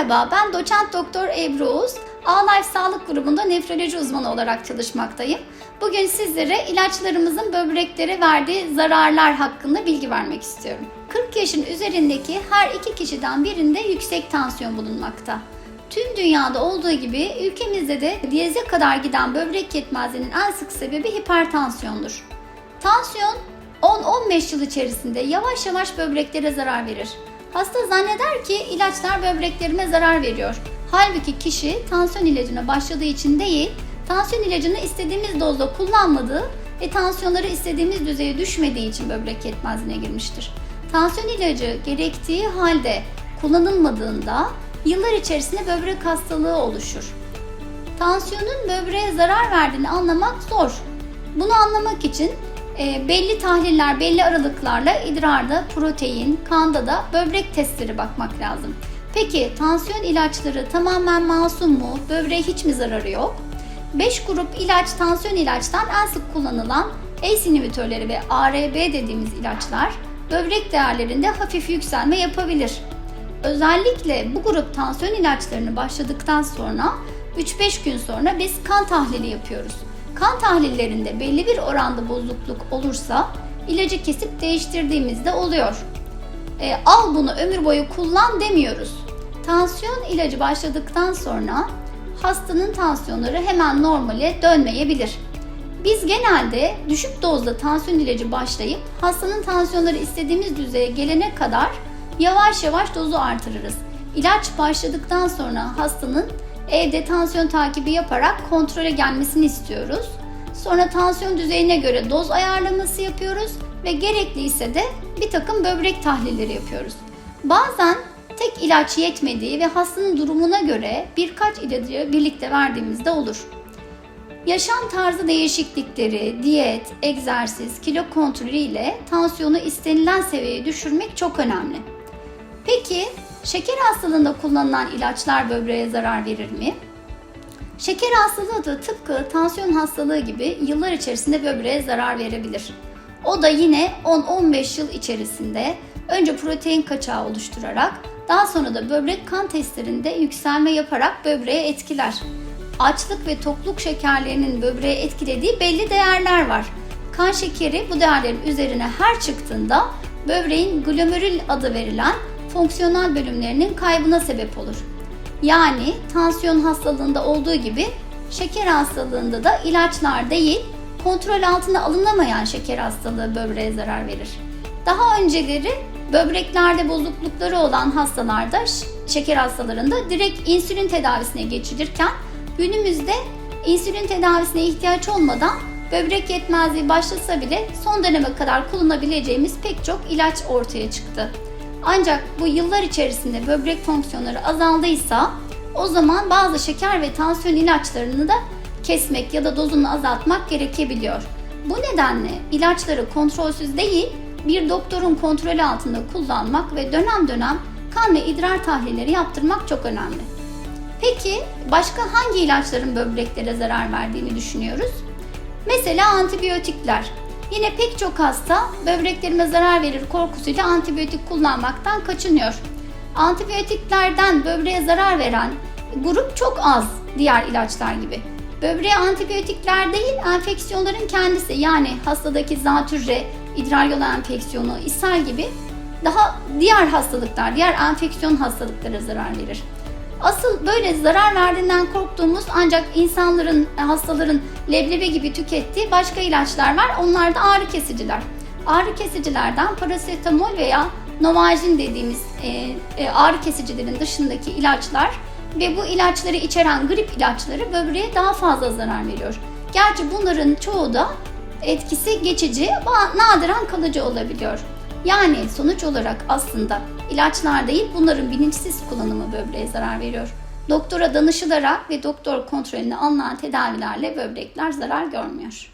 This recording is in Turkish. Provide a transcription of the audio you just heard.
Merhaba, ben doçent doktor Ebru Oğuz. A-Life Sağlık Grubu'nda nefroloji uzmanı olarak çalışmaktayım. Bugün sizlere ilaçlarımızın böbreklere verdiği zararlar hakkında bilgi vermek istiyorum. 40 yaşın üzerindeki her iki kişiden birinde yüksek tansiyon bulunmakta. Tüm dünyada olduğu gibi ülkemizde de diyeze kadar giden böbrek yetmezliğinin en sık sebebi hipertansiyondur. Tansiyon 10-15 yıl içerisinde yavaş yavaş böbreklere zarar verir. Hasta zanneder ki ilaçlar böbreklerime zarar veriyor. Halbuki kişi tansiyon ilacına başladığı için değil, tansiyon ilacını istediğimiz dozda kullanmadığı ve tansiyonları istediğimiz düzeye düşmediği için böbrek yetmezliğine girmiştir. Tansiyon ilacı gerektiği halde kullanılmadığında yıllar içerisinde böbrek hastalığı oluşur. Tansiyonun böbreğe zarar verdiğini anlamak zor. Bunu anlamak için e, belli tahliller, belli aralıklarla idrarda protein, kanda da böbrek testleri bakmak lazım. Peki tansiyon ilaçları tamamen masum mu? Böbreğe hiç mi zararı yok? 5 grup ilaç tansiyon ilaçtan en sık kullanılan ACE inhibitörleri ve ARB dediğimiz ilaçlar böbrek değerlerinde hafif yükselme yapabilir. Özellikle bu grup tansiyon ilaçlarını başladıktan sonra 3-5 gün sonra biz kan tahlili yapıyoruz. Kan tahlillerinde belli bir oranda bozukluk olursa ilacı kesip değiştirdiğimizde oluyor. E, al bunu ömür boyu kullan demiyoruz. Tansiyon ilacı başladıktan sonra hastanın tansiyonları hemen normale dönmeyebilir. Biz genelde düşük dozda tansiyon ilacı başlayıp hastanın tansiyonları istediğimiz düzeye gelene kadar yavaş yavaş dozu artırırız. İlaç başladıktan sonra hastanın evde tansiyon takibi yaparak kontrole gelmesini istiyoruz. Sonra tansiyon düzeyine göre doz ayarlaması yapıyoruz ve gerekliyse de bir takım böbrek tahlilleri yapıyoruz. Bazen tek ilaç yetmediği ve hastanın durumuna göre birkaç ilacı birlikte verdiğimizde olur. Yaşam tarzı değişiklikleri, diyet, egzersiz, kilo kontrolü ile tansiyonu istenilen seviyeye düşürmek çok önemli. Peki şeker hastalığında kullanılan ilaçlar böbreğe zarar verir mi? Şeker hastalığı da tıpkı tansiyon hastalığı gibi yıllar içerisinde böbreğe zarar verebilir. O da yine 10-15 yıl içerisinde önce protein kaçağı oluşturarak daha sonra da böbrek kan testlerinde yükselme yaparak böbreğe etkiler. Açlık ve tokluk şekerlerinin böbreğe etkilediği belli değerler var. Kan şekeri bu değerlerin üzerine her çıktığında böbreğin glomerül adı verilen fonksiyonel bölümlerinin kaybına sebep olur. Yani tansiyon hastalığında olduğu gibi şeker hastalığında da ilaçlar değil, kontrol altına alınamayan şeker hastalığı böbreğe zarar verir. Daha önceleri böbreklerde bozuklukları olan hastalarda şeker hastalarında direkt insülin tedavisine geçilirken günümüzde insülin tedavisine ihtiyaç olmadan böbrek yetmezliği başlasa bile son döneme kadar kullanabileceğimiz pek çok ilaç ortaya çıktı. Ancak bu yıllar içerisinde böbrek fonksiyonları azaldıysa o zaman bazı şeker ve tansiyon ilaçlarını da kesmek ya da dozunu azaltmak gerekebiliyor. Bu nedenle ilaçları kontrolsüz değil, bir doktorun kontrolü altında kullanmak ve dönem dönem kan ve idrar tahlilleri yaptırmak çok önemli. Peki başka hangi ilaçların böbreklere zarar verdiğini düşünüyoruz? Mesela antibiyotikler. Yine pek çok hasta böbreklerime zarar verir korkusuyla antibiyotik kullanmaktan kaçınıyor. Antibiyotiklerden böbreğe zarar veren grup çok az diğer ilaçlar gibi. Böbreğe antibiyotikler değil enfeksiyonların kendisi yani hastadaki zatürre, idrar yolu enfeksiyonu, ishal gibi daha diğer hastalıklar, diğer enfeksiyon hastalıklara zarar verir. Asıl böyle zarar verdiğinden korktuğumuz ancak insanların, hastaların leblebi gibi tükettiği başka ilaçlar var. Onlar da ağrı kesiciler. Ağrı kesicilerden parasetamol veya Novalgin dediğimiz e, e, ağrı kesicilerin dışındaki ilaçlar ve bu ilaçları içeren grip ilaçları böbreğe daha fazla zarar veriyor. Gerçi bunların çoğu da etkisi geçici, nadiren kalıcı olabiliyor. Yani sonuç olarak aslında ilaçlar değil bunların bilinçsiz kullanımı böbreğe zarar veriyor. Doktora danışılarak ve doktor kontrolünde alınan tedavilerle böbrekler zarar görmüyor.